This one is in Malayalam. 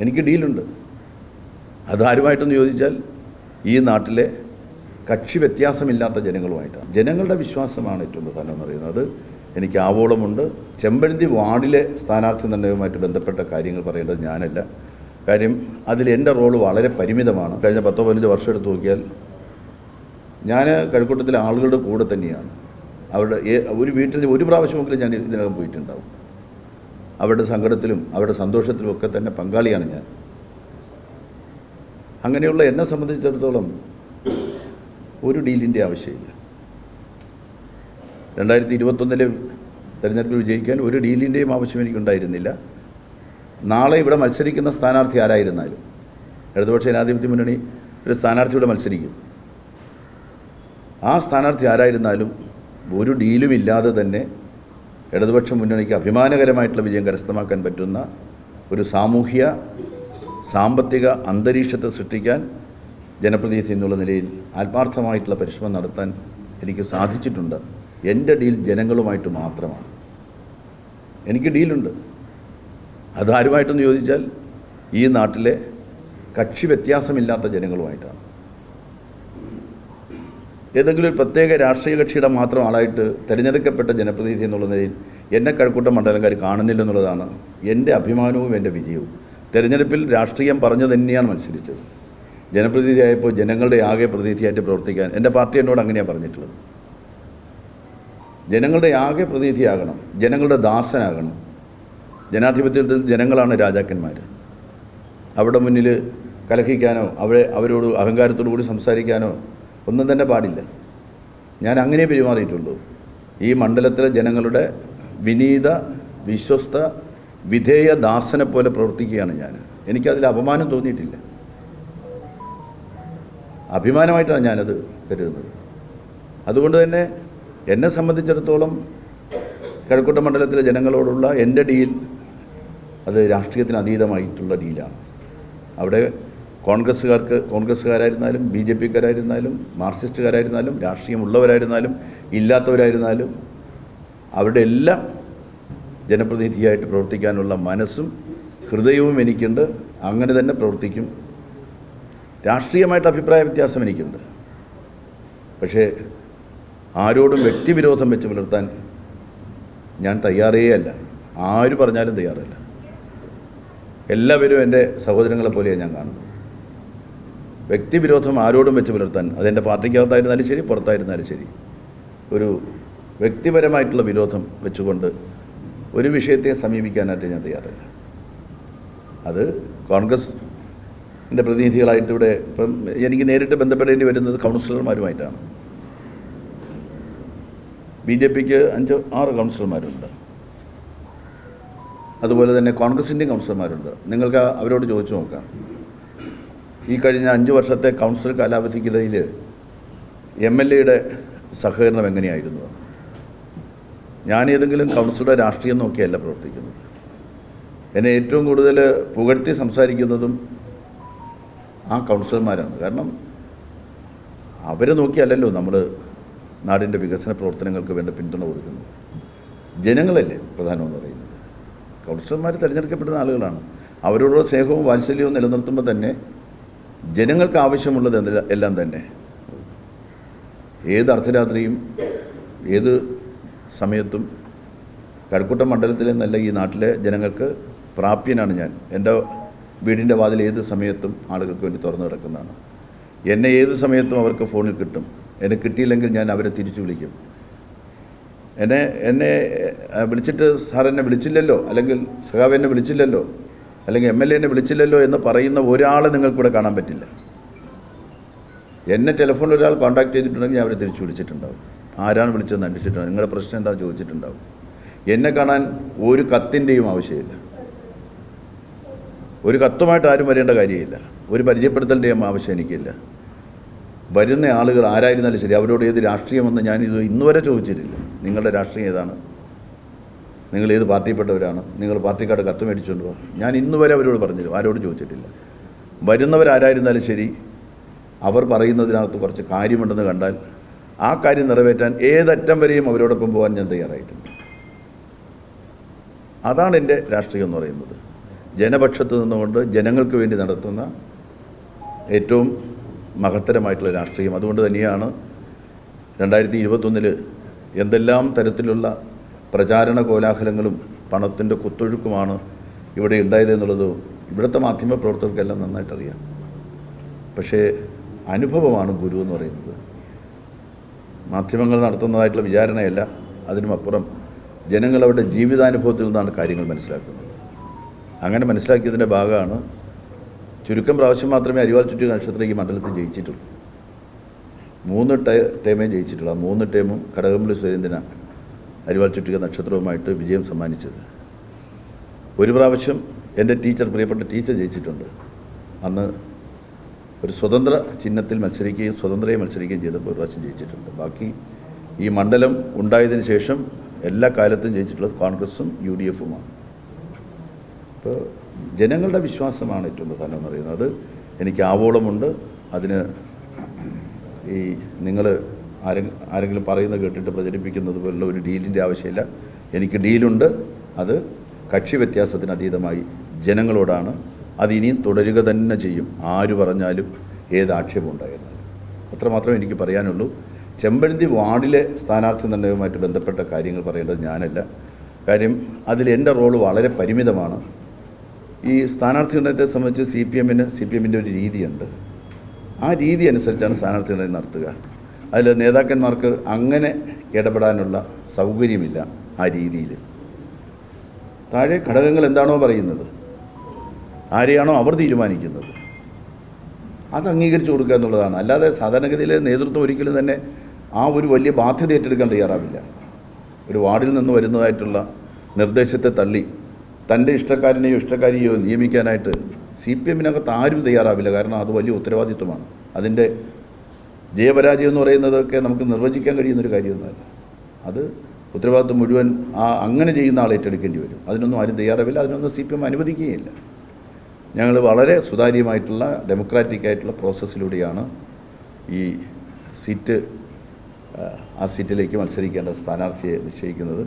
എനിക്ക് ഡീലുണ്ട്. അതാരുമായിട്ടെന്ന് ചോദിച്ചാൽ ഈ നാട്ടിലെ കക്ഷി വ്യത്യാസമില്ലാത്ത ജനങ്ങളുമായിട്ടാണ്. ജനങ്ങളുടെ വിശ്വാസമാണ് ഏറ്റവും പ്രധാനം എന്ന് പറയുന്നത് എനിക്ക് ആവോളമുണ്ട്. ചെമ്പഴന്തി വാർഡിലെ സ്ഥാനാർത്ഥി നിർണയവുമായിട്ട് ബന്ധപ്പെട്ട കാര്യങ്ങൾ പറയേണ്ടത് ഞാനല്ല. കാര്യം അതിൽ എന്റെ റോൾ വളരെ പരിമിതമാണ്. കഴിഞ്ഞ പത്തോ പതിനഞ്ചോ വർഷം എടുത്ത് നോക്കിയാൽ ഞാൻ കഴക്കൂട്ടത്തിലെ ആളുകളുടെ കൂടെ തന്നെയാണ്. അവരുടെ ഒരു വീട്ടിൽ ഒരു പ്രാവശ്യമെങ്കിലും ഞാൻ ഇതിനകം പോയിട്ടുണ്ടാവും. അവരുടെ സങ്കടത്തിലും അവരുടെ സന്തോഷത്തിലും ഒക്കെ തന്നെ പങ്കാളിയാണ് ഞാൻ. അങ്ങനെയുള്ള എന്നെ സംബന്ധിച്ചിടത്തോളം ഒരു ഡീലിന്റെ ആവശ്യമില്ല. രണ്ടായിരത്തി ഇരുപത്തൊന്നിലെ തെരഞ്ഞെടുപ്പിൽ വിജയിക്കാൻ ഒരു ഡീലിന്റെയും ആവശ്യം എനിക്കുണ്ടായിരുന്നില്ല. നാളെ ഇവിടെ മത്സരിക്കുന്ന സ്ഥാനാർത്ഥി ആരായിരുന്നാലും. ഇടതുപക്ഷ ജനാധിപത്യ മുന്നണി ഒരു സ്ഥാനാർത്ഥി ഇവിടെ മത്സരിക്കും. ആ സ്ഥാനാർത്ഥി ആരായിരുന്നാലും ഒരു ഡീലും ഇല്ലാതെ തന്നെ ഇടതുപക്ഷ മുന്നണിക്ക് അഭിമാനകരമായിട്ടുള്ള വിജയം കരസ്ഥമാക്കാൻ പറ്റുന്ന ഒരു സാമൂഹ്യ സാമ്പത്തിക അന്തരീക്ഷത്തെ സൃഷ്ടിക്കാൻ ജനപ്രതിനിധി എന്നുള്ള നിലയിൽ ആത്മാർത്ഥമായിട്ടുള്ള പരിശ്രമം നടത്താൻ എനിക്ക് സാധിച്ചിട്ടുണ്ട്. എന്റെ ഡീൽ ജനങ്ങളുമായിട്ട് മാത്രമാണ്. എനിക്ക് ഡീലുണ്ട്. അതാരുമായിട്ടെന്ന് ചോദിച്ചാൽ ഈ നാട്ടിലെ കക്ഷി വ്യത്യാസമില്ലാത്ത ജനങ്ങളുമായിട്ടാണ്. ഏതെങ്കിലും ഒരു പ്രത്യേക രാഷ്ട്രീയ കക്ഷിയുടെ മാത്രം ആളായിട്ട് തിരഞ്ഞെടുക്കപ്പെട്ട ജനപ്രതിനിധി എന്നുള്ള നിലയിൽ എന്നെ കഴക്കൂട്ട മണ്ഡലംകാർ കാണുന്നില്ലെന്നുള്ളതാണ് എന്റെ അഭിമാനവും എന്റെ വിജയവും. തെരഞ്ഞെടുപ്പിൽ രാഷ്ട്രീയം പറഞ്ഞു തന്നെയാണ് മത്സരിച്ചത്. ജനപ്രതിനിധിയായപ്പോൾ ജനങ്ങളുടെ ആകെ പ്രതിനിധിയായിട്ട് പ്രവർത്തിക്കാൻ എന്റെ പാർട്ടി എന്നോട് അങ്ങനെയാണ് പറഞ്ഞിട്ടുള്ളത്. ജനങ്ങളുടെ ആകെ പ്രതിനിധിയാകണം ജനങ്ങളുടെ ദാസനാകണം. ജനാധിപത്യത്തിൽ ജനങ്ങളാണ് രാജാക്കന്മാർ അവിടെ മുന്നിൽ കലഹിക്കാനോ അവരെ അവരോട് അഹങ്കാരത്തോടു കൂടി സംസാരിക്കാനോ ഒന്നും തന്നെ പാടില്ല. ഞാൻ അങ്ങനെ പെരുമാറിയിട്ടുള്ളൂ. ഈ മണ്ഡലത്തിലെ ജനങ്ങളുടെ വിനീത വിശ്വസ്ത വിധേയ ദാസനെ പോലെ പ്രവർത്തിക്കുകയാണ് ഞാൻ. എനിക്കതിൽ അപമാനം തോന്നിയിട്ടില്ല. അഭിമാനമായിട്ടാണ് ഞാനത് കരുതുന്നത്. അതുകൊണ്ട് തന്നെ എന്നെ സംബന്ധിച്ചിടത്തോളം കിഴക്കൂട്ട മണ്ഡലത്തിലെ ജനങ്ങളോടുള്ള എന്റെ ഡീൽ അത് രാഷ്ട്രീയത്തിന് അതീതമായിട്ടുള്ള ഡീലാണ്. അവിടെ കോൺഗ്രസ്സുകാർക്ക് കോൺഗ്രസ്സുകാരായിരുന്നാലും ബി ജെ പിക്കാരായിരുന്നാലും മാർക്സിസ്റ്റുകാരായിരുന്നാലും രാഷ്ട്രീയമുള്ളവരായിരുന്നാലും ഇല്ലാത്തവരായിരുന്നാലും അവരുടെ എല്ലാം ജനപ്രതിനിധിയായിട്ട് പ്രവർത്തിക്കാനുള്ള മനസ്സും ഹൃദയവും എനിക്കുണ്ട്. അങ്ങനെ തന്നെ പ്രവർത്തിക്കും. രാഷ്ട്രീയമായിട്ട് അഭിപ്രായ വ്യത്യാസം എനിക്കുണ്ട്. പക്ഷേ ആരോടും വ്യക്തിവിരോധം വെച്ച് പുലർത്താൻ ഞാൻ തയ്യാറേ അല്ല ആര് പറഞ്ഞാലും തയ്യാറല്ല. എല്ലാവരും എന്റെ സഹോദരങ്ങളെ പോലെയാണ് ഞാൻ കാണുന്നത്. വ്യക്തിവിരോധം ആരോടും വെച്ച് പുലർത്താൻ അതെന്റെ പാർട്ടിക്കകത്തായിരുന്നാലും ശരി പുറത്തായിരുന്നാലും ശരി. ഒരു വ്യക്തിപരമായിട്ടുള്ള വിരോധം വെച്ചുകൊണ്ട് ഒരു വിഷയത്തെ സമീപിക്കാനായിട്ട് ഞാൻ തയ്യാറല്ല. അത് കോൺഗ്രസ് എന്റെ പ്രതിനിധികളായിട്ട് ഇവിടെ ഇപ്പം എനിക്ക് നേരിട്ട് ബന്ധപ്പെടേണ്ടി വരുന്നത് കൗൺസിലർമാരുമായിട്ടാണ്. ബി ജെ പിക്ക് അഞ്ച് ആറ് കൗൺസിലർമാരുണ്ട്. അതുപോലെ തന്നെ കോൺഗ്രസിന്റെയും കൗൺസിലർമാരുണ്ട്. നിങ്ങൾക്ക് അവരോട് ചോദിച്ചു നോക്കാം. ഈ കഴിഞ്ഞ അഞ്ച് വർഷത്തെ കൗൺസിൽ കാലാവധിക്കിടയിൽ എം എൽ എയുടെ സഹകരണം എങ്ങനെയായിരുന്നു. ഞാൻ ഏതെങ്കിലും കൗൺസിലുടെ രാഷ്ട്രീയം നോക്കിയല്ല പ്രവർത്തിക്കുന്നത്. എന്നെ ഏറ്റവും കൂടുതൽ പുകഴ്ത്തി സംസാരിക്കുന്നതും ആ കൗൺസിലർമാരാണ്. കാരണം അവരെ നോക്കിയല്ലല്ലോ നമ്മൾ നാടിന്റെ വികസന പ്രവർത്തനങ്ങൾക്ക് വേണ്ട പിന്തുണ കൊടുക്കുന്നത്. ജനങ്ങളല്ലേ പ്രധാനമെന്ന് പറയുന്നത്. കൗൺസിലർമാർ തിരഞ്ഞെടുക്കപ്പെടുന്ന ആളുകളാണ്. അവരോടുള്ള സ്നേഹവും വാത്സല്യവും നിലനിർത്തുമ്പോൾ തന്നെ ജനങ്ങൾക്ക് ആവശ്യമുള്ളത് എല്ലാം തന്നെ. ഏത് അർദ്ധരാത്രിയും ഏത് സമയത്തും കഴക്കൂട്ടം മണ്ഡലത്തിൽ നല്ല ഈ നാട്ടിലെ ജനങ്ങൾക്ക് പ്രാപ്യനാണ് ഞാൻ. എന്റെ വീടിന്റെ വാതിൽ ഏത് സമയത്തും ആളുകൾക്ക് വേണ്ടി തുറന്നു കിടക്കുന്നതാണ്. എന്നെ ഏത് സമയത്തും അവർക്ക് ഫോണിൽ കിട്ടും. എന്നെ കിട്ടിയില്ലെങ്കിൽ ഞാൻ അവരെ തിരിച്ചു വിളിക്കും. എന്നെ എന്നെ വിളിച്ചിട്ട് സാർ എന്നെ വിളിച്ചില്ലല്ലോ? അല്ലെങ്കിൽ സഖാവ് എന്നെ വിളിച്ചില്ലല്ലോ? അല്ലെങ്കിൽ എം എൽ എനെ വിളിച്ചില്ലല്ലോ എന്ന് പറയുന്ന ഒരാളെ നിങ്ങൾക്കിവിടെ കാണാൻ പറ്റില്ല. എന്നെ ടെലിഫോണിൽ ഒരാൾ കോൺടാക്ട് ചെയ്തിട്ടുണ്ടെങ്കിൽ ഞാൻ അവരെ തിരിച്ചു വിളിച്ചിട്ടുണ്ടാവും. ആരാണ് വിളിച്ചതെന്ന് അന്വേഷിച്ചിട്ടുണ്ടാവും. നിങ്ങളുടെ പ്രശ്നം എന്താണെന്ന് ചോദിച്ചിട്ടുണ്ടാവും. എന്നെ കാണാൻ ഒരു കത്തിന്റെയും ആവശ്യമില്ല. ഒരു കത്തുമായിട്ട് ആരും വരേണ്ട കാര്യമില്ല. ഒരു പരിചയപ്പെടുത്തലിന്റെയും ആവശ്യം എനിക്കില്ല. വരുന്ന ആളുകൾ ആരായിരുന്നാലും ശരി അവരോട് ഏത് രാഷ്ട്രീയമെന്ന് ഞാൻ ഇത് ഇന്നുവരെ ചോദിച്ചിട്ടില്ല. നിങ്ങളുടെ രാഷ്ട്രീയം ഏതാണ്? നിങ്ങൾ ഏത് പാർട്ടിയിൽപ്പെട്ടവരാണ്? നിങ്ങൾ പാർട്ടിക്കാരുടെ കത്ത് മേടിച്ചുകൊണ്ട് ഞാൻ ഇന്നുവരെ അവരോട് പറഞ്ഞില്ല ആരോടും ചോദിച്ചിട്ടില്ല. വരുന്നവരാരായിരുന്നാലും ശരി അവർ പറയുന്നതിനകത്ത് കുറച്ച് കാര്യമുണ്ടെന്ന് കണ്ടാൽ ആ കാര്യം നിറവേറ്റാൻ ഏതറ്റം വരെയും അവരോടൊപ്പം പോകാൻ ഞാൻ തയ്യാറായിട്ടുണ്ട്. അതാണ് എന്റെ രാഷ്ട്രീയം എന്ന് പറയുന്നത്. ജനപക്ഷത്ത് നിന്നുകൊണ്ട് ജനങ്ങൾക്ക് വേണ്ടി നടത്തുന്ന ഏറ്റവും മഹത്തരമായിട്ടുള്ള രാഷ്ട്രീയം. അതുകൊണ്ട് തന്നെയാണ് രണ്ടായിരത്തി ഇരുപത്തൊന്നിൽ എന്തെല്ലാം തരത്തിലുള്ള പ്രചാരണ കോലാഹലങ്ങളും പണത്തിന്റെ കുത്തൊഴുക്കുമാണ് ഇവിടെ ഉണ്ടായത് എന്നുള്ളത് ഇവിടുത്തെ മാധ്യമ പ്രവർത്തകർക്കെല്ലാം നന്നായിട്ട് അറിയാം പക്ഷേ അനുഭവമാണ് ഗുരു എന്ന് പറയുന്നത്. മാധ്യമങ്ങൾ നടത്തുന്നതായിട്ടുള്ള വിചാരണയല്ല അതിനുമപ്പുറം ജനങ്ങൾ അവരുടെ ജീവിതാനുഭവത്തിൽ നിന്നാണ് കാര്യങ്ങൾ മനസ്സിലാക്കുന്നത്. അങ്ങനെ മനസ്സിലാക്കിയതിന്റെ ഭാഗമാണ് ചുരുക്കം പ്രാവശ്യം മാത്രമേ അരിവാൾ ചുറ്റി നക്ഷത്രം ഈ മണ്ഡലത്തിൽ ജയിച്ചിട്ടുള്ളൂ. മൂന്ന് ടേമേ ജയിച്ചിട്ടുള്ളൂ. ആ മൂന്ന് ടൈമും കടകംപള്ളി സുരേന്ദ്രനാണ്. അരിവാൾ ചുറ്റിക നക്ഷത്രവുമായിട്ട് വിജയം സമ്മാനിച്ചത്. ഒരു പ്രാവശ്യം എന്റെ ടീച്ചർ പ്രിയപ്പെട്ട ടീച്ചർ ജയിച്ചിട്ടുണ്ട്. അന്ന് ഒരു സ്വതന്ത്ര ചിഹ്നത്തിൽ മത്സരിക്കുകയും സ്വതന്ത്രയെ മത്സരിക്കുകയും ചെയ്തപ്പോൾ ഒരു പ്രാവശ്യം ജയിച്ചിട്ടുണ്ട്. ബാക്കി ഈ മണ്ഡലം ഉണ്ടായതിന് ശേഷം എല്ലാ കാലത്തും ജയിച്ചിട്ടുള്ളത് കോൺഗ്രസും യു ഡി എഫുമാണ് ഇപ്പോൾ ജനങ്ങളുടെ വിശ്വാസമാണ് ഏറ്റവും പ്രധാനം എന്ന് പറയുന്നത്. അത് എനിക്ക് ആവോളമുണ്ട്. അതിന് ഈ നിങ്ങൾ ആരെങ്കിലും പറയുന്നത് കേട്ടിട്ട് പ്രചരിപ്പിക്കുന്നത് പോലുള്ള ഒരു ഡീലിന്റെ ആവശ്യമില്ല. എനിക്ക് ഡീലുണ്ട്. അത് കക്ഷി വ്യത്യാസത്തിന് അതീതമായി ജനങ്ങളോടാണ്. അതിനിയും തുടരുക തന്നെ ചെയ്യും. ആര് പറഞ്ഞാലും ഏത് ആക്ഷേപം ഉണ്ടായിരുന്നാലും. അത്രമാത്രമേ എനിക്ക് പറയാനുള്ളൂ. ചെമ്പഴന്തി വാർഡിലെ സ്ഥാനാർത്ഥി നിർണയവുമായിട്ട് ബന്ധപ്പെട്ട കാര്യങ്ങൾ പറയേണ്ടത് ഞാനല്ല. കാര്യം അതിൽ എന്റെ റോൾ വളരെ പരിമിതമാണ്. ഈ സ്ഥാനാർത്ഥി നിർണയത്തെ സംബന്ധിച്ച് സി പി എമ്മിന് സി പി എമ്മിന്റെ ഒരു രീതിയുണ്ട്. ആ രീതി അനുസരിച്ചാണ് സ്ഥാനാർത്ഥി നിർണയം നടത്തുക. അതിൽ നേതാക്കന്മാർക്ക് അങ്ങനെ ഇടപെടാനുള്ള സൗകര്യമില്ല ആ രീതിയിൽ. താഴെ ഘടകങ്ങൾ എന്താണോ പറയുന്നത്? ആരെയാണോ അവർ തീരുമാനിക്കുന്നത്? അത് അംഗീകരിച്ചു കൊടുക്കുക എന്നുള്ളതാണ്. അല്ലാതെ സാധാരണഗതിയിൽ നേതൃത്വം ഒരിക്കലും തന്നെ ആ ഒരു വലിയ ബാധ്യത ഏറ്റെടുക്കാൻ തയ്യാറാവില്ല. ഒരു വാർഡിൽ നിന്ന് വരുന്നതായിട്ടുള്ള നിർദ്ദേശത്തെ തള്ളി തന്റെ ഇഷ്ടക്കാരനെയോ ഇഷ്ടക്കാരിയോ നിയമിക്കാനായിട്ട് സി പി എമ്മിനകത്ത് ആരും തയ്യാറാവില്ല. കാരണം അത് വലിയ ഉത്തരവാദിത്വമാണ്. അതിന്റെ ജയപരാജയം എന്ന് പറയുന്നതൊക്കെ നമുക്ക് നിർവചിക്കാൻ കഴിയുന്നൊരു കാര്യമൊന്നുമല്ല. അത് ഉത്തരവാദിത്വം മുഴുവൻ ആ അങ്ങനെ ചെയ്യുന്ന ആൾ ഏറ്റെടുക്കേണ്ടി വരും. അതിനൊന്നും ആരും തയ്യാറാവില്ല അതിനൊന്നും സി പി എം അനുവദിക്കുകയില്ല. ഞങ്ങൾ വളരെ സുതാര്യമായിട്ടുള്ള ഡെമോക്രാറ്റിക് ആയിട്ടുള്ള പ്രോസസ്സിലൂടെയാണ് ഈ സീറ്റ് ആ, സീറ്റിലേക്ക് മത്സരിക്കേണ്ട സ്ഥാനാർത്ഥിയെ നിശ്ചയിക്കുന്നത്.